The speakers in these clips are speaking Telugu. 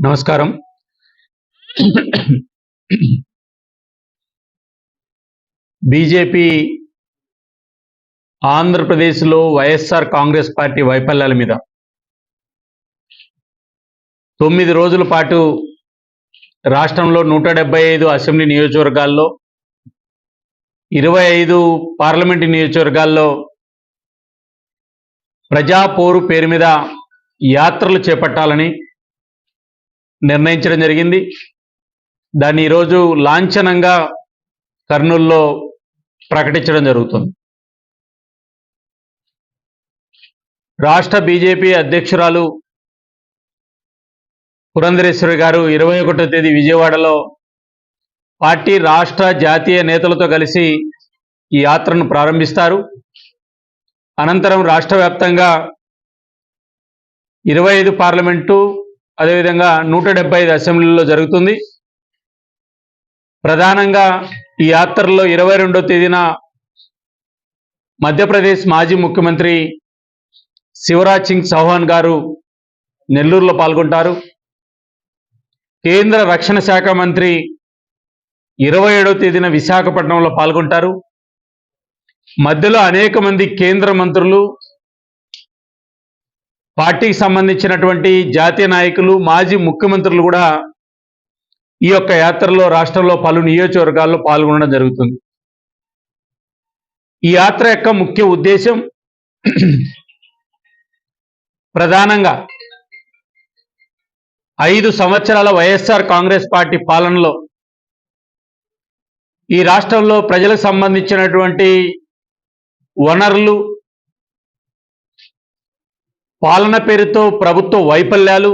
నమస్కారం. బీజేపీ ఆంధ్రప్రదేశ్లో వైఎస్ఆర్ కాంగ్రెస్ పార్టీ వైఫల్యాల మీద తొమ్మిది రోజుల పాటు రాష్ట్రంలో నూట డెబ్బై ఐదు అసెంబ్లీ నియోజకవర్గాల్లో ఇరవై ఐదు పార్లమెంటు నియోజకవర్గాల్లో ప్రజా పోరు పేరు మీద యాత్రలు చేపట్టాలని నిర్ణయించడం జరిగింది. దాన్ని ఈరోజు లాంఛనంగా కర్నూల్లో ప్రకటించడం జరుగుతుంది. రాష్ట్ర బీజేపీ అధ్యక్షురాలు పురంధరేశ్వరి గారు ఇరవై ఒకటో తేదీ విజయవాడలో పార్టీ రాష్ట్ర జాతీయ నేతలతో కలిసి ఈ యాత్రను ప్రారంభిస్తారు. అనంతరం రాష్ట్ర వ్యాప్తంగా ఇరవై ఐదు పార్లమెంటు అదేవిధంగా నూట డెబ్బై ఐదు అసెంబ్లీలో జరుగుతుంది. ప్రధానంగా ఈ యాత్రలో ఇరవై రెండో తేదీన మధ్యప్రదేశ్ మాజీ ముఖ్యమంత్రి శివరాజ్ సింగ్ చౌహాన్ గారు నెల్లూరులో పాల్గొంటారు. కేంద్ర రక్షణ శాఖ మంత్రి ఇరవై ఏడవ తేదీన విశాఖపట్నంలో పాల్గొంటారు. మధ్యలో అనేక మంది కేంద్ర మంత్రులు పార్టీకి సంబంధించినటువంటి జాతీయ నాయకులు మాజీ ముఖ్యమంత్రులు కూడా ఈ యొక్క యాత్రలో రాష్ట్రంలో పలు నియోజకవర్గాల్లో పాల్గొనడం జరుగుతుంది. ఈ యాత్ర యొక్క ముఖ్య ఉద్దేశం ప్రధానంగా ఐదు సంవత్సరాల వైఎస్ఆర్ కాంగ్రెస్ పార్టీ పాలనలో ఈ రాష్ట్రంలో ప్రజలకు సంబంధించినటువంటి వనరులు పాలన పేరుతో ప్రభుత్వ వైఫల్యాలు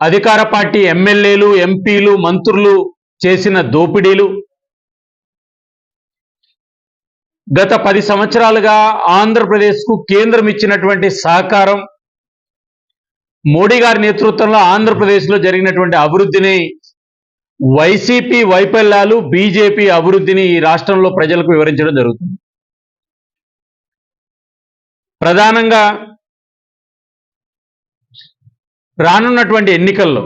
అధికార పార్టీ ఎమ్మెల్యేలు ఎంపీలు మంత్రులు చేసిన దోపిడీలు. గత పది సంవత్సరాలుగా ఆంధ్రప్రదేశ్కు కేంద్రం ఇచ్చినటువంటి సహకారం మోడీ గారి నేతృత్వంలో ఆంధ్రప్రదేశ్లో జరిగినటువంటి అభివృద్ధిని వైసీపీ వైఫల్యాలు బీజేపీ అభివృద్ధిని ఈ రాష్ట్రంలో ప్రజలకు వివరించడం జరుగుతుంది. ప్రధానంగా రానున్నటువంటి ఎన్నికల్లో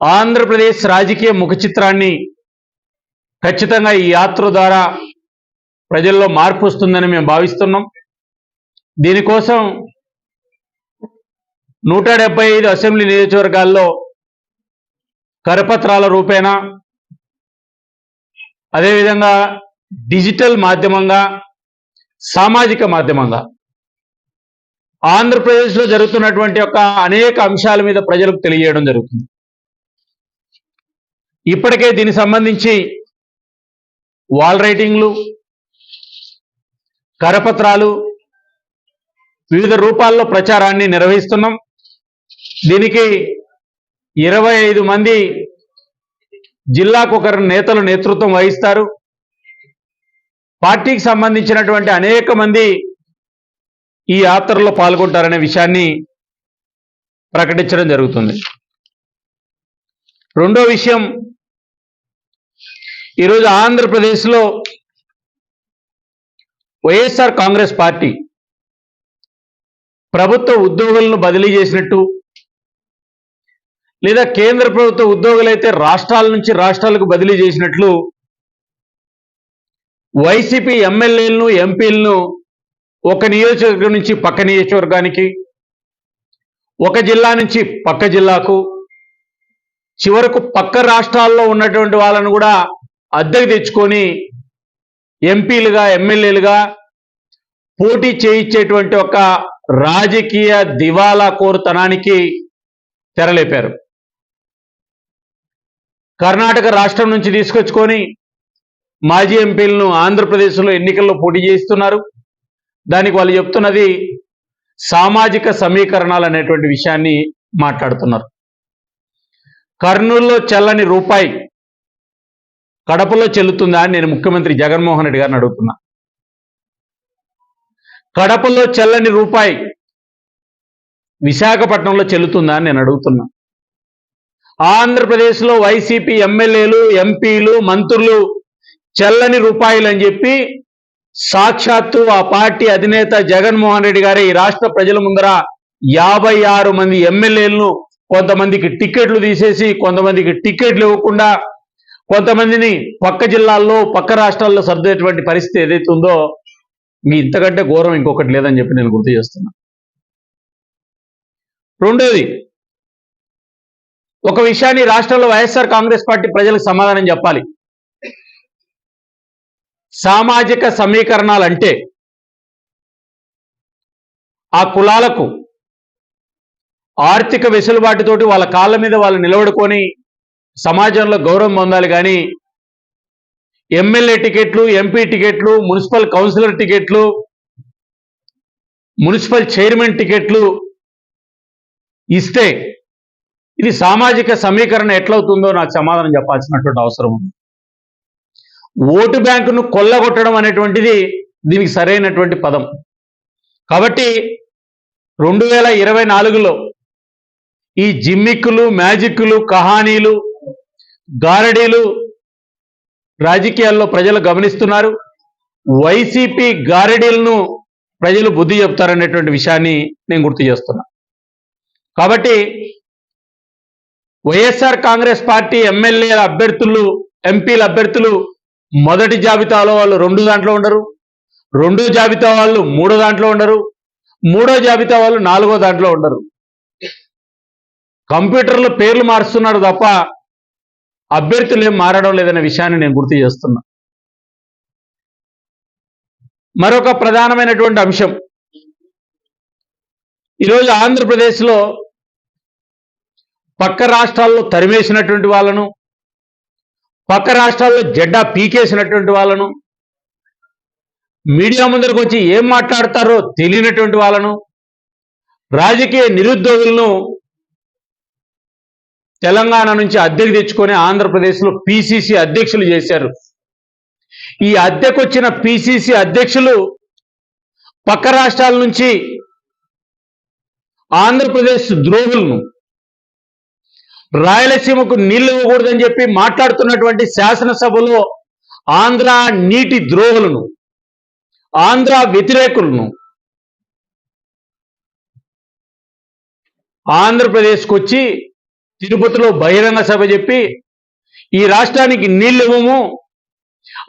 ఆంధ్రప్రదేశ్ రాజకీయ ముఖ చిత్రాన్ని ఖచ్చితంగా ఈ యాత్ర ద్వారా ప్రజల్లో మార్పు వస్తుందని మేము భావిస్తున్నాం. దీనికోసం నూట డెబ్బై ఐదు అసెంబ్లీ నియోజకవర్గాల్లో కరపత్రాల రూపేణా అదేవిధంగా డిజిటల్ మాధ్యమంగా సామాజిక మాధ్యమంగా ఆంధ్రప్రదేశ్లో జరుగుతున్నటువంటి యొక్క అనేక అంశాల మీద ప్రజలకు తెలియజేయడం జరుగుతుంది. ఇప్పటికే దీనికి సంబంధించి వాల్ రైటింగ్లు కరపత్రాలు వివిధ రూపాల్లో ప్రచారాన్ని నిర్వహిస్తున్నాం. దీనికి ఇరవై ఐదు మంది జిల్లాకు ఒకరు నేతలు నేతృత్వం వహిస్తారు. పార్టీకి సంబంధించినటువంటి అనేక మంది ఈ యాత్రలో పాల్గొంటారనే విషయాన్ని ప్రకటించడం జరుగుతుంది. రెండో విషయం ఈరోజు ఆంధ్రప్రదేశ్లో వైఎస్ఆర్ కాంగ్రెస్ పార్టీ ప్రభుత్వ ఉద్యోగులను బదిలీ చేసినట్టు లేదా కేంద్ర ప్రభుత్వ ఉద్యోగులైతే రాష్ట్రాల నుంచి రాష్ట్రాలకు బదిలీ చేసినట్లు వైసీపీ ఎమ్మెల్యేలను ఎంపీలను ఒక నియోజకవర్గం నుంచి పక్క నియోజకవర్గానికి ఒక జిల్లా నుంచి పక్క జిల్లాకు చివరకు పక్క రాష్ట్రాల్లో ఉన్నటువంటి వాళ్ళను కూడా అద్దెకు తెచ్చుకొని ఎంపీలుగా ఎమ్మెల్యేలుగా పోటీ చేయించేటువంటి ఒక రాజకీయ దివాలా కోరుతనానికి తెరలేపారు. కర్ణాటక రాష్ట్రం నుంచి తీసుకొచ్చుకొని మాజీ ఎంపీలను ఆంధ్రప్రదేశ్లో ఎన్నికల్లో పోటీ చేయిస్తున్నారు. దానికి వాళ్ళు చెప్తున్నది సామాజిక సమీకరణాలు అనేటువంటి విషయాన్ని మాట్లాడుతున్నారు. కర్నూలులో చల్లని రూపాయి కడపలో చెల్లుతుందా అని నేను ముఖ్యమంత్రి జగన్మోహన్ రెడ్డి గారిని అడుగుతున్నా. కడపలో చెల్లని రూపాయి విశాఖపట్నంలో చెల్లుతుందా అని నేను అడుగుతున్నా. ఆంధ్రప్రదేశ్లో వైసీపీ ఎమ్మెల్యేలు ఎంపీలు మంత్రులు చెల్లని రూపాయలు అని చెప్పి సాక్షాత్తు ఆ పార్టీ అధినేత జగన్మోహన్ రెడ్డి గారే ఈ రాష్ట్ర ప్రజల ముందర యాభై ఆరు మంది ఎమ్మెల్యేలను కొంతమందికి టిక్కెట్లు తీసేసి కొంతమందికి టిక్కెట్లు ఇవ్వకుండా కొంతమందిని పక్క జిల్లాల్లో పక్క రాష్ట్రాల్లో సర్దేటువంటి పరిస్థితి ఏదైతే ఉందో మీ ఇంతకంటే ఘోరం ఇంకొకటి లేదని చెప్పి నేను గుర్తు చేస్తున్నా. రెండోది ఒక విషయాన్ని రాష్ట్రంలో వైఎస్ఆర్ కాంగ్రెస్ పార్టీ ప్రజలకు సమాధానం చెప్పాలి. సామాజిక సమీకరణాలు అంటే ఆ కులాలకు ఆర్థిక వెసులుబాటుతోటి వాళ్ళ కాళ్ళ మీద వాళ్ళు నిలబడుకొని సమాజంలో గౌరవం పొందాలి కానీ ఎమ్మెల్యే టికెట్లు ఎంపీ టికెట్లు మున్సిపల్ కౌన్సిలర్ టికెట్లు మున్సిపల్ చైర్మన్ టికెట్లు ఇస్తే ఇది సామాజిక సమీకరణ ఎట్లవుతుందో నాకు సమాధానం చెప్పాల్సినటువంటి అవసరం ఉంది. ఓటు బ్యాంకును కొల్లగొట్టడం అనేటువంటిది దీనికి సరైనటువంటి పదం. కాబట్టి రెండు వేల ఇరవై నాలుగులో ఈ జిమ్మిక్కులు మ్యాజిక్కులు కహానీలు గారడీలు రాజకీయాల్లో ప్రజలు గమనిస్తున్నారు. వైసీపీ గారడీలను ప్రజలు బుద్ధి చెప్తారనేటువంటి విషయాన్ని నేను గుర్తు చేస్తున్నా. కాబట్టి వైఎస్ఆర్ కాంగ్రెస్ పార్టీ ఎమ్మెల్యేల అభ్యర్థులు ఎంపీల అభ్యర్థులు మొదటి జాబితాలో వాళ్ళు రెండు దాంట్లో ఉండరు. రెండో జాబితా వాళ్ళు మూడో దాంట్లో ఉండరు. మూడో జాబితా వాళ్ళు నాలుగో దాంట్లో ఉండరు. కంప్యూటర్లో పేర్లు మారుస్తున్నారు తప్ప అభ్యర్థులు ఏం మారడం లేదనే విషయాన్ని నేను గుర్తు చేస్తున్నా. మరొక ప్రధానమైనటువంటి అంశం. ఈరోజు ఆంధ్రప్రదేశ్లో పక్క రాష్ట్రాల్లో తరిమేసినటువంటి వాళ్ళను పక్క రాష్ట్రాల్లో జెడ్డా పీకేసినటువంటి వాళ్ళను మీడియా ముందరకు వచ్చి ఏం మాట్లాడతారో తెలియనటువంటి వాళ్ళను రాజకీయ నిరుద్యోగులను తెలంగాణ నుంచి అద్దెకు తెచ్చుకొని ఆంధ్రప్రదేశ్లో పిసిసి అధ్యక్షులు చేశారు. ఈ అద్దెకొచ్చిన పిసిసి అధ్యక్షులు పక్క రాష్ట్రాల నుంచి ఆంధ్రప్రదేశ్ ద్రోహులను రాయలసీమకు నీళ్ళు ఇవ్వకూడదని చెప్పి మాట్లాడుతున్నటువంటి శాసనసభలో ఆంధ్ర నీటి ద్రోహులను ఆంధ్ర వ్యతిరేకులను ఆంధ్రప్రదేశ్కి వచ్చి తిరుపతిలో బహిరంగ సభ చెప్పి ఈ రాష్ట్రానికి నీళ్ళు ఇవ్వము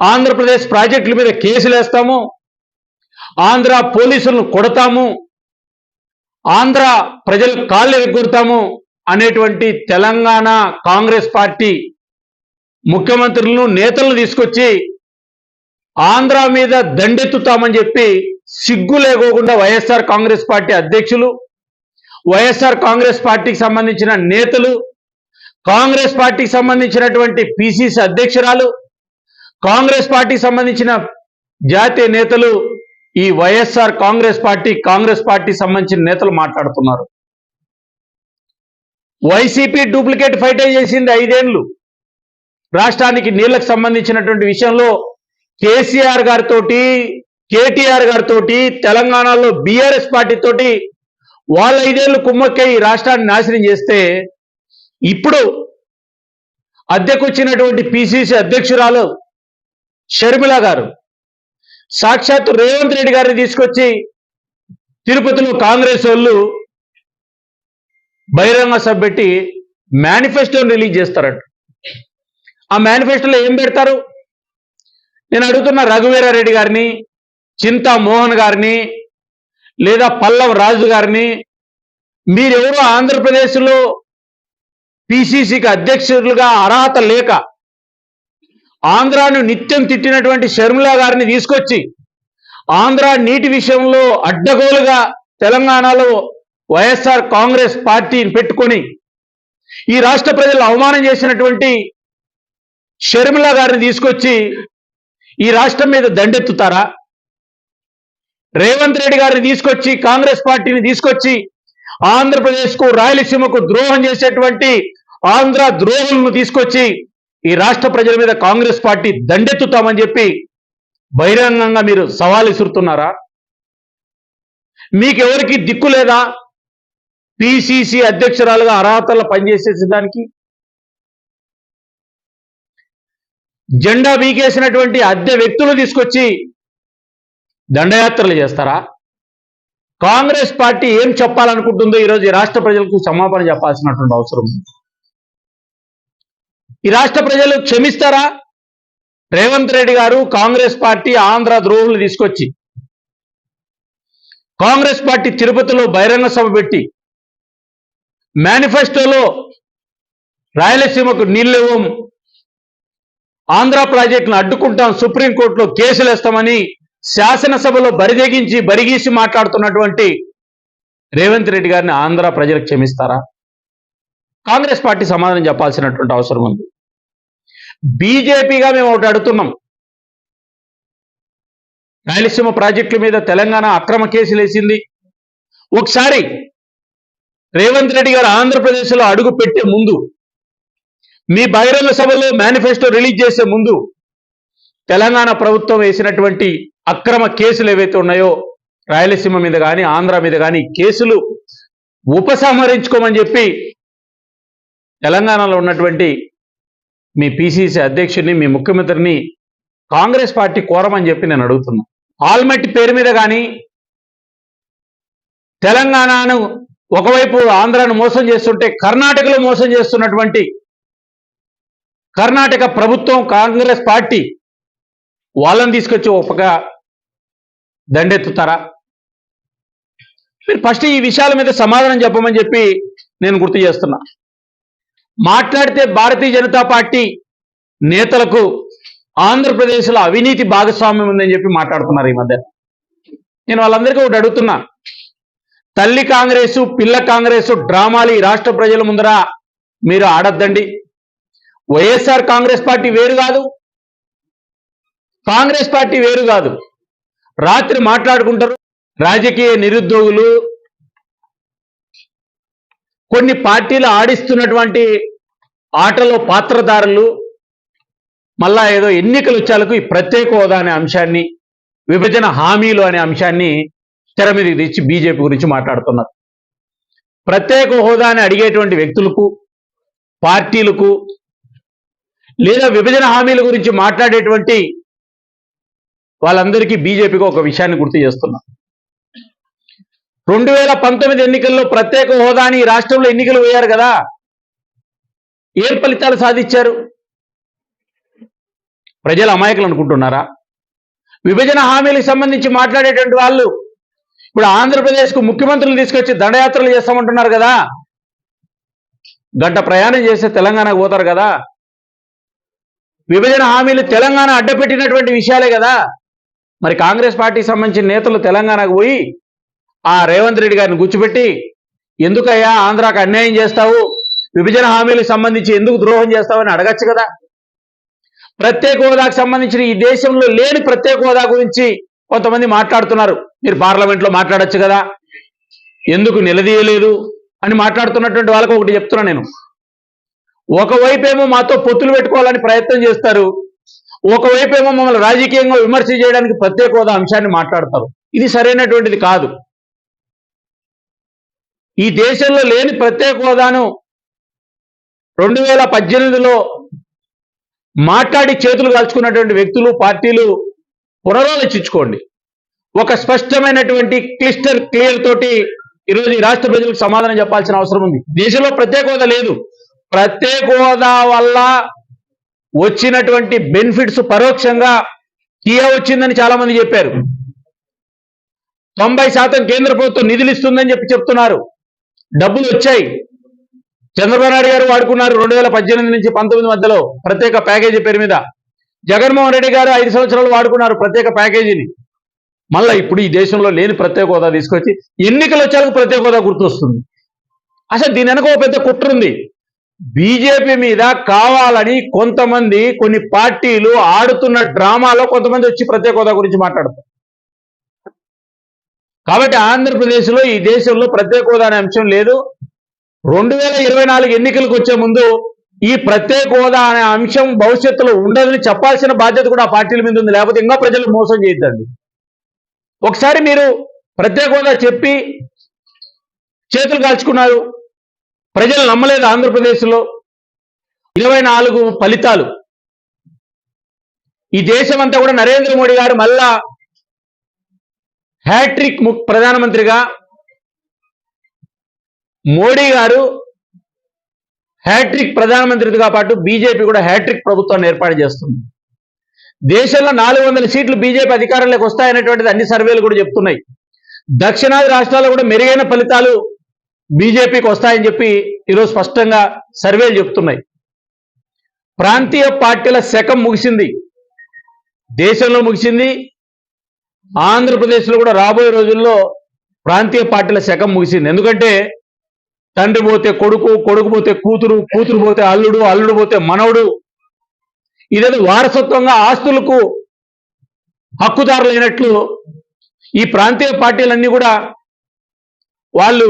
ఆంధ్రప్రదేశ్ ప్రాజెక్టుల మీద కేసులు వేస్తాము ఆంధ్ర పోలీసులను కొడతాము ఆంధ్ర ప్రజలు కాళ్ళు ఎగ్గొడతాము అనేటువంటి తెలంగాణ కాంగ్రెస్ పార్టీ ముఖ్యమంత్రులను నేతలను తీసుకొచ్చి ఆంధ్ర మీద దండెత్తుతామని చెప్పి సిగ్గు లేకోకుండా వైఎస్ఆర్ కాంగ్రెస్ పార్టీ అధ్యక్షులు వైఎస్ఆర్ కాంగ్రెస్ పార్టీకి సంబంధించిన నేతలు కాంగ్రెస్ పార్టీకి సంబంధించినటువంటి పిసిసి అధ్యక్షురాలు కాంగ్రెస్ పార్టీకి సంబంధించిన జాతీయ నేతలు ఈ వైఎస్ఆర్ కాంగ్రెస్ పార్టీ కాంగ్రెస్ పార్టీకి సంబంధించిన నేతలు మాట్లాడుతున్నారు. వైసీపీ డూప్లికేట్ ఫైటే చేసింది ఐదేళ్ళు రాష్ట్రానికి నీళ్ళకు సంబంధించినటువంటి విషయంలో కేసీఆర్ గారితో కేటీఆర్ గారితో తెలంగాణలో బీఆర్ఎస్ పార్టీతోటి వాళ్ళ ఐదేళ్ళు కుమ్మక్కై రాష్ట్రాన్ని నాశనం చేస్తే ఇప్పుడు అద్దెకొచ్చినటువంటి పిసిసి అధ్యక్షురాలు షర్మిల గారు సాక్షాత్ రేవంత్ రెడ్డి గారిని తీసుకొచ్చి తిరుపతిలో కాంగ్రెస్ వాళ్ళు బహిరంగ సభ పెట్టి మేనిఫెస్టోని రిలీజ్ చేస్తారట. ఆ మేనిఫెస్టోలో ఏం పెడతారు? నేను అడుగుతున్న రఘువీరారెడ్డి గారిని చింతా మోహన్ గారిని లేదా పల్లవ్ రాజు గారిని మీరెవరు ఆంధ్రప్రదేశ్లో పిసిసికి అధ్యక్షులుగా అర్హత లేక ఆంధ్రాను నిత్యం తిట్టినటువంటి షర్మిలా గారిని తీసుకొచ్చి ఆంధ్ర నీటి విషయంలో అడ్డగోలుగా తెలంగాణలో వైఎస్ఆర్ కాంగ్రెస్ పార్టీని పెట్టుకొని ఈ రాష్ట్ర ప్రజలు అవమానం చేసినటువంటి షర్మిల గారిని తీసుకొచ్చి ఈ రాష్ట్రం మీద దండెత్తుతారా? రేవంత్ రెడ్డి గారిని తీసుకొచ్చి కాంగ్రెస్ పార్టీని తీసుకొచ్చి ఆంధ్రప్రదేశ్కు రాయలసీమకు ద్రోహం చేసేటువంటి ఆంధ్ర ద్రోహులను తీసుకొచ్చి ఈ రాష్ట్ర ప్రజల మీద కాంగ్రెస్ పార్టీ దండెత్తుతామని చెప్పి బహిరంగంగా మీరు సవాల్ ఇసురుతున్నారా మీకెవరికి దిక్కు లేదా? పిసిసి అధ్యక్షురాలుగా అర్హతలు పనిచేసేసి దానికి జెండా బీకేసినటువంటి అద్దె వ్యక్తులు తీసుకొచ్చి దండయాత్రలు చేస్తారా? కాంగ్రెస్ పార్టీ ఏం చెప్పాలనుకుంటుందో ఈరోజు ఈ రాష్ట్ర ప్రజలకు క్షమాపణ చెప్పాల్సినటువంటి అవసరం ఉంది. ఈ రాష్ట్ర ప్రజలు క్షమిస్తారా? రేవంత్ రెడ్డి గారు కాంగ్రెస్ పార్టీ ఆంధ్ర ద్రోహులు తీసుకొచ్చి కాంగ్రెస్ పార్టీ తిరుపతిలో బహిరంగ సభ పెట్టి మేనిఫెస్టోలో రాయలసీమకు నీళ్ళివ్వం. ఆంధ్ర ప్రాజెక్టును అడ్డుకుంటాం సుప్రీంకోర్టులో కేసులు వేస్తామని శాసనసభలో బరిదెగించి బరిగీసి మాట్లాడుతున్నటువంటి రేవంత్ రెడ్డి గారిని ఆంధ్ర ప్రజలకు క్షమిస్తారా? కాంగ్రెస్ పార్టీ సమాధానం చెప్పాల్సినటువంటి అవసరం ఉంది. బీజేపీగా మేము ఒకటి అడుగుతున్నాం. రాయలసీమ ప్రాజెక్టుల మీద తెలంగాణ అక్రమ కేసులు వేసింది. ఒకసారి రేవంత్ రెడ్డి గారు ఆంధ్రప్రదేశ్లో అడుగు పెట్టే ముందు మీ బహిరంగ సభలో మేనిఫెస్టో రిలీజ్ చేసే ముందు తెలంగాణ ప్రభుత్వం వేసినటువంటి అక్రమ కేసులు ఏవైతే ఉన్నాయో రాయలసీమ మీద కానీ ఆంధ్ర మీద కానీ కేసులు ఉపసంహరించుకోమని చెప్పి తెలంగాణలో ఉన్నటువంటి మీ పిసిసి అధ్యక్షుడిని మీ ముఖ్యమంత్రిని కాంగ్రెస్ పార్టీ కోరమని చెప్పి నేను అడుగుతున్నా. ఆల్మట్టి పేరు మీద కానీ తెలంగాణను ఒకవైపు ఆంధ్రాను మోసం చేస్తుంటే కర్ణాటకలో మోసం చేస్తున్నటువంటి కర్ణాటక ప్రభుత్వం కాంగ్రెస్ పార్టీ వాళ్ళని తీసుకొచ్చి ఒప్పగా దండెత్తుతారా? మీరు ఫస్ట్ ఈ విషయాల మీద సమాధానం చెప్పమని చెప్పి నేను గుర్తు చేస్తున్నా. మాట్లాడితే భారతీయ జనతా పార్టీ నేతలకు ఆంధ్రప్రదేశ్లో అవినీతి భాగస్వామ్యం ఉందని చెప్పి మాట్లాడుతున్నారు ఈ మధ్య. నేను వాళ్ళందరికీ ఒకటి అడుగుతున్నా. తల్లి కాంగ్రెసు పిల్ల కాంగ్రెసు డ్రామాలు ఈ రాష్ట్ర ప్రజల ముందర మీరు ఆడద్దండి. వైఎస్ఆర్ కాంగ్రెస్ పార్టీ వేరు కాదు. కాంగ్రెస్ పార్టీ వేరు కాదు. రాత్రి మాట్లాడుకుంటారు. రాజకీయ నిరుద్యోగులు. కొన్ని పార్టీలు ఆడిస్తున్నటువంటి ఆటలో పాత్రధారులు. మళ్ళా ఏదో ఎన్నికలు వచ్చాలకు ఈ ప్రత్యేక హోదా అనే అంశాన్ని విభజన హామీలు అనే అంశాన్ని తెర మీదకి తెచ్చి బీజేపీ గురించి మాట్లాడుతున్నారు. ప్రత్యేక హోదాని అడిగేటువంటి వ్యక్తులకు పార్టీలకు లేదా విభజన హామీల గురించి మాట్లాడేటువంటి వాళ్ళందరికీ బీజేపీకి ఒక విషయాన్ని గుర్తు చేస్తున్నా. రెండు వేల పంతొమ్మిది ఎన్నికల్లో ప్రత్యేక హోదాని రాష్ట్రంలో ఎన్నికలు వేయారు కదా. ఏ ఫలితాలు సాధించారు? ప్రజలు అమాయకులు అనుకుంటున్నారా? విభజన హామీలకు సంబంధించి మాట్లాడేటువంటి వాళ్ళు ఇప్పుడు ఆంధ్రప్రదేశ్కు ముఖ్యమంత్రులు తీసుకొచ్చి దండయాత్రలు చేస్తామంటున్నారు కదా. గంట ప్రయాణం చేస్తే తెలంగాణకు పోతారు కదా. విభజన హామీలు తెలంగాణ అడ్డపెట్టినటువంటి విషయాలే కదా. మరి కాంగ్రెస్ పార్టీకి సంబంధించిన నేతలు తెలంగాణకు పోయి ఆ రేవంత్ రెడ్డి గారిని గుచ్చిపెట్టి ఎందుకయ్యా ఆంధ్రాకు అన్యాయం చేస్తావు? విభజన హామీలకు సంబంధించి ఎందుకు ద్రోహం చేస్తావని అడగచ్చు కదా. ప్రత్యేక హోదాకు సంబంధించిన ఈ దేశంలో లేని ప్రత్యేక హోదా గురించి కొంతమంది మాట్లాడుతున్నారు మీరు పార్లమెంట్లో మాట్లాడొచ్చు కదా ఎందుకు నిలదీయలేదు అని మాట్లాడుతున్నటువంటి వాళ్ళకు ఒకటి చెప్తున్నా నేను. ఒకవైపేమో మాతో పొత్తులు పెట్టుకోవాలని ప్రయత్నం చేస్తారు ఒకవైపేమో మమ్మల్ని రాజకీయంగా విమర్శ చేయడానికి ప్రత్యేక హోదా అంశాన్ని మాట్లాడతారు. ఇది సరైనటువంటిది కాదు. ఈ దేశంలో లేని ప్రత్యేక హోదాను రెండు వేల పద్దెనిమిదిలో మాట్లాడి చేతులు కాల్చుకున్నటువంటి వ్యక్తులు పార్టీలు పునరాలోచించుకోండి. ఒక స్పష్టమైనటువంటి క్లిస్టర్ క్లియర్ తోటి ఈరోజు ఈ రాష్ట్ర ప్రజలకు సమాధానం చెప్పాల్సిన అవసరం ఉంది. దేశంలో ప్రత్యేక హోదా లేదు. ప్రత్యేక హోదా వల్ల వచ్చినటువంటి బెనిఫిట్స్ పరోక్షంగా కియా వచ్చిందని చాలా మంది చెప్పారు. తొంభై శాతం కేంద్ర ప్రభుత్వం నిధులు ఇస్తుందని చెప్పి చెప్తున్నారు. డబ్బులు వచ్చాయి. చంద్రబాబు నాయుడు గారు వాడుకున్నారు రెండు వేల పద్దెనిమిది నుంచి పంతొమ్మిది మధ్యలో ప్రత్యేక ప్యాకేజీ పేరు మీద. జగన్మోహన్ రెడ్డి గారు ఐదు సంవత్సరాలు వాడుకున్నారు ప్రత్యేక ప్యాకేజీని. మళ్ళా ఇప్పుడు ఈ దేశంలో లేని ప్రత్యేక హోదా తీసుకొచ్చి ఎన్నికలు వచ్చాక ప్రత్యేక హోదా గుర్తొస్తుంది. అసలు దీని వెనక ఒక పెద్ద కుట్ర ఉంది. బీజేపీ మీద కావాలని కొంతమంది కొన్ని పార్టీలు ఆడుతున్న డ్రామాలో కొంతమంది వచ్చి ప్రత్యేక హోదా గురించి మాట్లాడతారు. కాబట్టి ఆంధ్రప్రదేశ్లో ఈ దేశంలో ప్రత్యేక హోదా అనే అంశం లేదు. రెండు వేల ఇరవై నాలుగు ఎన్నికలకు వచ్చే ముందు ఈ ప్రత్యేక హోదా అనే అంశం భవిష్యత్తులో ఉండదని చెప్పాల్సిన బాధ్యత కూడా పార్టీల మీద ఉంది. లేకపోతే ఇంకా ప్రజలు మోసం చేయొద్దండి. ఒకసారి మీరు ప్రత్యేక హోదా చెప్పి చేతులు కాల్చుకున్నారు. ప్రజలు నమ్మలేదు ఆంధ్రప్రదేశ్లో. ఇరవై నాలుగు ఫలితాలు. ఈ దేశం అంతా కూడా నరేంద్ర మోడీ గారు మళ్ళా హ్యాట్రిక్ ము- ప్రధానమంత్రిగా మోడీ గారు హ్యాట్రిక్ ప్రధానమంత్రితో పాటు బీజేపీ కూడా హ్యాట్రిక్ ప్రభుత్వాన్ని ఏర్పాటు చేస్తుంది. దేశంలో నాలుగు వందల సీట్లు బీజేపీ అధికారంలోకి వస్తాయనేటువంటిది అన్ని సర్వేలు కూడా చెప్తున్నాయి. దక్షిణాది రాష్ట్రాల్లో కూడా మెరుగైన ఫలితాలు బీజేపీకి వస్తాయని చెప్పి ఈరోజు స్పష్టంగా సర్వేలు చెప్తున్నాయి. ప్రాంతీయ పార్టీల శకం ముగిసింది. దేశంలో ముగిసింది. ఆంధ్రప్రదేశ్లో కూడా రాబోయే రోజుల్లో ప్రాంతీయ పార్టీల శకం ముగిసింది. ఎందుకంటే తండ్రి పోతే కొడుకు కొడుకు పోతే కూతురు కూతురు పోతే అల్లుడు అల్లుడు పోతే మనవడు. ఇదేదో వారసత్వంగా ఆస్తులకు హక్కుదారులైనట్లు ఈ ప్రాంతీయ పార్టీలన్నీ కూడా వాళ్ళు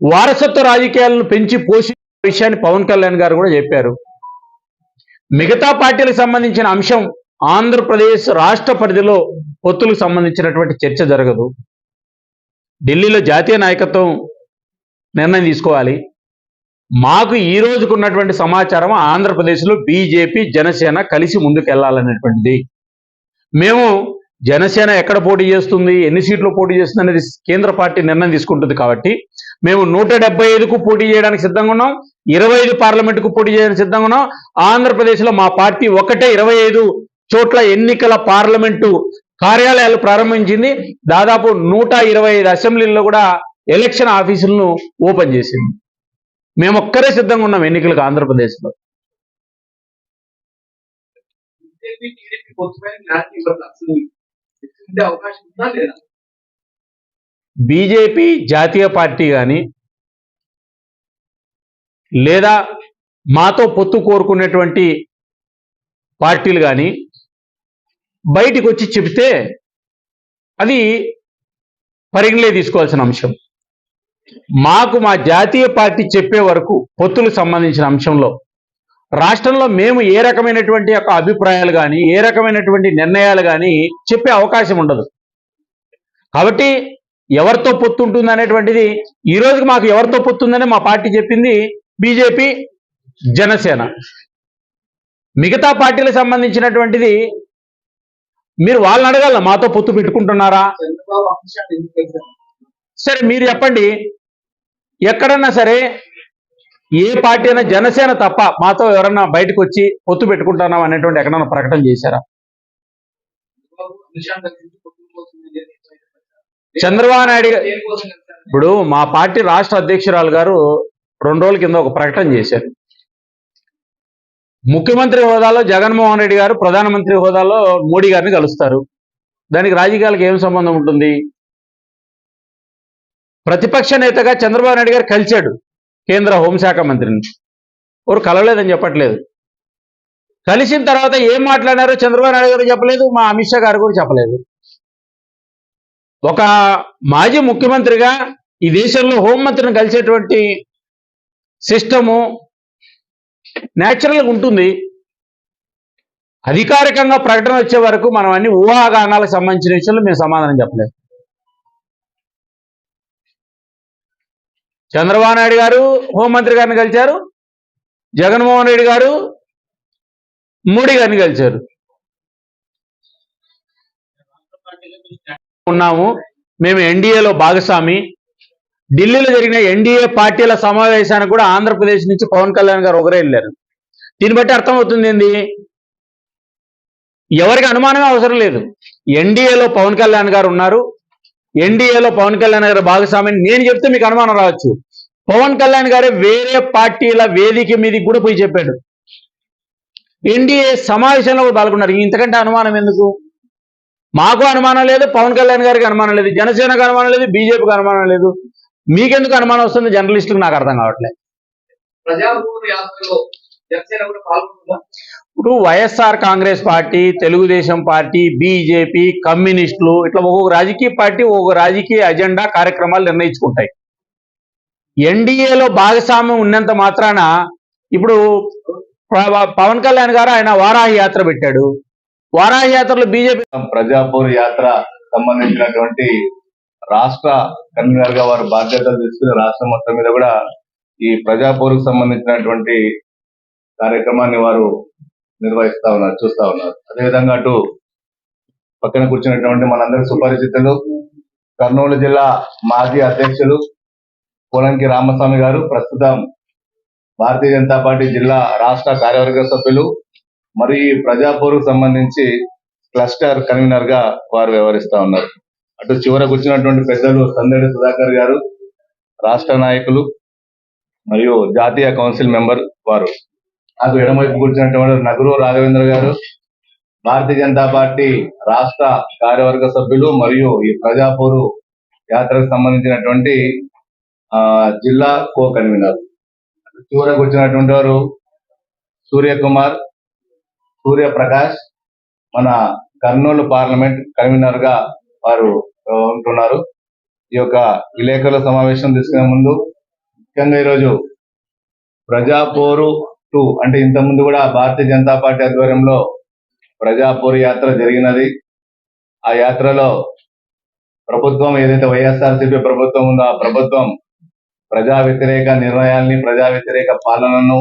వారసత్వ రాజకీయాలను పెంచి పోషి విషయాన్ని పవన్ కళ్యాణ్ గారు కూడా చెప్పారు. మిగతా పార్టీలకు సంబంధించిన అంశం ఆంధ్రప్రదేశ్ రాష్ట్ర పరిధిలో పొత్తులకు సంబంధించినటువంటి చర్చ జరగదు. ఢిల్లీలో జాతీయ నాయకత్వం నిర్ణయం తీసుకోవాలి. మాకు ఈ రోజుకు ఉన్నటువంటి సమాచారం ఆంధ్రప్రదేశ్లో బీజేపీ జనసేన కలిసి ముందుకెళ్ళాలనేటువంటిది. మేము జనసేన ఎక్కడ పోటీ చేస్తుంది ఎన్ని సీట్లు పోటీ చేస్తుంది అనేది కేంద్ర పార్టీ నిర్ణయం తీసుకుంటుంది కాబట్టి మేము నూట డెబ్బై ఐదుకు పోటీ చేయడానికి సిద్ధంగా ఉన్నాం ఇరవై ఐదు పార్లమెంటుకు పోటీ చేయడానికి సిద్ధంగా ఉన్నాం. ఆంధ్రప్రదేశ్లో మా పార్టీ ఒకటే ఇరవై ఐదు చోట్ల ఎన్నికల పార్లమెంటు కార్యాలయాలు ప్రారంభించింది. దాదాపు నూట ఇరవై ఐదు అసెంబ్లీల్లో కూడా ఎలక్షన్ ఆఫీసులను ఓపెన్ చేసింది. మేము ఒక్కరే సిద్ధంగా ఉన్నాం ఎన్నికలకు ఆంధ్రప్రదేశ్లో. బీజేపీ జాతీయ పార్టీ కానీ లేదా మాతో పొత్తు కోరుకునేటువంటి పార్టీలు కానీ బయటికి వచ్చి చెబితే అది పరిగణలే తీసుకోవాల్సిన అంశం. మాకు మా జాతీయ పార్టీ చెప్పే వరకు పొత్తులకు సంబంధించిన అంశంలో రాష్ట్రంలో మేము ఏ రకమైనటువంటి యొక్క అభిప్రాయాలు కానీ ఏ రకమైనటువంటి నిర్ణయాలు కానీ చెప్పే అవకాశం ఉండదు. కాబట్టి ఎవరితో పొత్తు ఉంటుంది అనేటువంటిది ఈ రోజుకి మాకు ఎవరితో పొత్తు ఉందని మా పార్టీ చెప్పింది బీజేపీ జనసేన. మిగతా పార్టీలకు సంబంధించినటువంటిది మీరు వాళ్ళని అడగాల మాతో పొత్తు పెట్టుకుంటున్నారా? సరే మీరు చెప్పండి. ఎక్కడన్నా సరే ఏ పార్టీ అయినా జనసేన తప్ప మాతో ఎవరన్నా బయటకు వచ్చి పొత్తు పెట్టుకుంటున్నాం అనేటువంటి ఎక్కడన్నా ప్రకటన చేశారా? చంద్రబాబు నాయుడు? ఇప్పుడు మా పార్టీ రాష్ట్ర అధ్యక్షురాలు గారు రెండు రోజుల కింద ఒక ప్రకటన చేశారు. ముఖ్యమంత్రి హోదాలో జగన్మోహన్ రెడ్డి గారు ప్రధానమంత్రి హోదాలో మోడీ గారిని కలుస్తారు. దానికి రాజకీయాలకు ఏం సంబంధం ఉంటుంది? ప్రతిపక్ష నేతగా చంద్రబాబు నాయుడు గారు కలిశాడు కేంద్ర హోంశాఖ మంత్రిని. ఎవరు కలవలేదని చెప్పట్లేదు. కలిసిన తర్వాత ఏం మాట్లాడారో చంద్రబాబు నాయుడు గారు చెప్పలేదు మా అమిత్ షా గారు కూడా చెప్పలేదు. ఒక మాజీ ముఖ్యమంత్రిగా ఈ దేశంలో హోంమంత్రిని కలిసేటువంటి సిస్టము న్యాచురల్గా ఉంటుంది. అధికారికంగా ప్రకటన వచ్చే వరకు మనం అన్ని ఊహాగానాలకు సంబంధించిన విషయంలో మేము సమాధానం చెప్పలేదు చంద్రబాబు నాయుడు గారు హోంమంత్రి గారిని కలిశారు. జగన్మోహన్ రెడ్డి గారు మోడీ గారిని కలిశారు. ఉన్నాము. మేము ఎన్డీఏలో భాగస్వామి. ఢిల్లీలో జరిగిన ఎన్డీఏ పార్టీల సమావేశానికి కూడా ఆంధ్రప్రదేశ్ నుంచి పవన్ కళ్యాణ్ గారు ఒకరే వెళ్ళారు. దీన్ని బట్టి అర్థమవుతుంది ఏంది? ఎవరికి అనుమానమే అవసరం లేదు. ఎన్డీఏలో పవన్ కళ్యాణ్ గారు ఉన్నారు. ఎన్డీఏలో పవన్ కళ్యాణ్ గారు భాగస్వామి అని నేను చెప్తే మీకు అనుమానం రావచ్చు. పవన్ కళ్యాణ్ గారే వేరే పార్టీల వేదిక మీదకి కూడా పోయి చెప్పాడు. ఎన్డీఏ సమావేశంలో కూడా పాల్గొన్నారు. ఇంతకంటే అనుమానం ఎందుకు? మాకు అనుమానం లేదు పవన్ కళ్యాణ్ గారికి అనుమానం లేదు జనసేనకు అనుమానం లేదు బీజేపీకి అనుమానం లేదు. మీకెందుకు అనుమానం వస్తుంది? జర్నలిస్టులకు నాకు అర్థం కావట్లేదు. ఇప్పుడు YSR Congress party Telugu Desam party BJP కమ్యూనిస్టులు ఇట్లా ఒక్కొక్క రాజకీయ పార్టీ ఒక్కొక్క రాజకీయ అజెండా కార్యక్రమాలు నిర్ణయించుకుంటాయి. ఎన్డీఏలో భాగస్వామ్యం ఉన్నంత మాత్రాన ఇప్పుడు ప- పవన్ కళ్యాణ్ గారు ఆయన వారాహి యాత్ర పెట్టాడు. వారాహి యాత్రలో బీజేపీ ప్రజాపూర్ యాత్ర సంబంధించినటువంటి రాష్ట్ర కన్వీనర్గా వారు బాధ్యతలు తీసుకుని రాష్ట్రం మొత్తం మీద కూడా ఈ ప్రజాపూర్కు సంబంధించినటువంటి కార్యక్రమాన్ని వారు నిర్వహిస్తా ఉన్నారు చూస్తా ఉన్నారు. అదేవిధంగా అటు పక్కన కూర్చున్నటువంటి మనందరి సుపరిచితులు కర్నూలు జిల్లా మాజీ అధ్యక్షులు పోలంకి రామస్వామి గారు ప్రస్తుతం భారతీయ జనతా పార్టీ జిల్లా రాష్ట్ర కార్యవర్గ సభ్యులు మరియు ఈ ప్రజాపూర్కు సంబంధించి క్లస్టర్ కన్వీనర్గా వారు వ్యవహరిస్తా ఉన్నారు. అటు చివర వచ్చినటువంటి పెద్దలు సందడి సుధాకర్ గారు రాష్ట్ర నాయకులు మరియు జాతీయ కౌన్సిల్ మెంబర్ వారు. నాకు ఎడమవైపు కూర్చున్నటువంటి నగరు రాఘవేంద్ర గారు భారతీయ జనతా పార్టీ రాష్ట్ర కార్యవర్గ సభ్యులు మరియు ఈ ప్రజాపూరు యాత్రకు సంబంధించినటువంటి ఆ జిల్లా కో కన్వీనర్ చివరకు వచ్చినటువంటి వారు సూర్యకుమార్ సూర్యప్రకాష్ మన కర్నూలు పార్లమెంట్ కన్వీనర్గా వారు ఉంటున్నారు. ఈ యొక్క విలేకరుల సమావేశం తీసుకునే ముందు ముఖ్యంగా ఈరోజు ప్రజాపోరు టూ అంటే ఇంత ముందు కూడా భారతీయ జనతా పార్టీ ఆధ్వర్యంలో ప్రజాపోరు యాత్ర జరిగినది. ఆ యాత్రలో ప్రభుత్వం ఏదైతే వైఎస్ఆర్సీపీ ప్రభుత్వం ఉందో ఆ ప్రభుత్వం ప్రజా వ్యతిరేక నిర్ణయాల్ని ప్రజా వ్యతిరేక పాలనను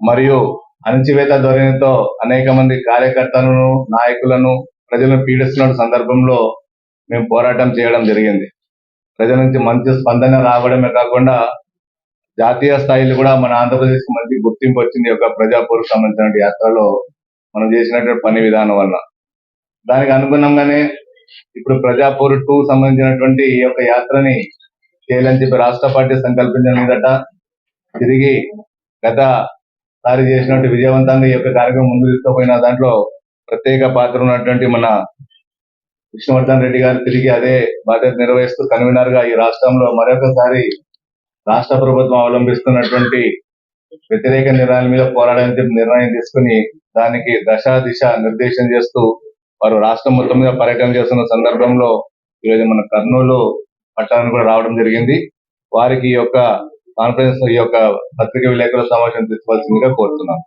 మరియు అణచివేత ధోరణితో అనేక మంది కార్యకర్తలను నాయకులను ప్రజలను పీడిస్తున్న సందర్భంలో మేము పోరాటం చేయడం జరిగింది. ప్రజల నుంచి మంచి స్పందన రావడమే కాకుండా జాతీయ స్థాయిలో కూడా మన ఆంధ్రప్రదేశ్ మంచి గుర్తింపు వచ్చింది. యొక్క ప్రజాపూర్కు సంబంధించిన యాత్రలో మనం చేసినటువంటి పని విధానం వల్ల. దానికి అనుగుణంగానే ఇప్పుడు ప్రజాపూర్ టూ సంబంధించినటువంటి ఈ యొక్క యాత్రని చేయాలని చెప్పి రాష్ట్ర పార్టీ సంకల్పించిన మీదట తిరిగి గత సారి చేసినట్టు విజయవంతంగా ఈ యొక్క కార్యక్రమం ముందు తీసుకుపోయిన దాంట్లో ప్రత్యేక పాత్ర ఉన్నటువంటి మన విష్ణువర్ధన్ రెడ్డి గారు తిరిగి అదే బాధ్యత నిర్వహిస్తూ కన్వీనర్గా ఈ రాష్ట్రంలో మరొకసారి రాష్ట్ర ప్రభుత్వం అవలంబిస్తున్నటువంటి వ్యతిరేక నిర్ణయాల మీద పోరాడానికి నిర్ణయం తీసుకుని దానికి దశ దిశ నిర్దేశం చేస్తూ వారు రాష్ట్రం మొత్తం మీద పర్యటన చేస్తున్న సందర్భంలో ఈరోజు మన కర్నూలు పట్టణానికి కూడా రావడం జరిగింది. వారికి ఈ యొక్క కాన్ఫరెన్స్ ఈ యొక్క పత్రిక విలేకరుల సమావేశం తీసుకోవాల్సిందిగా కోరుతున్నాను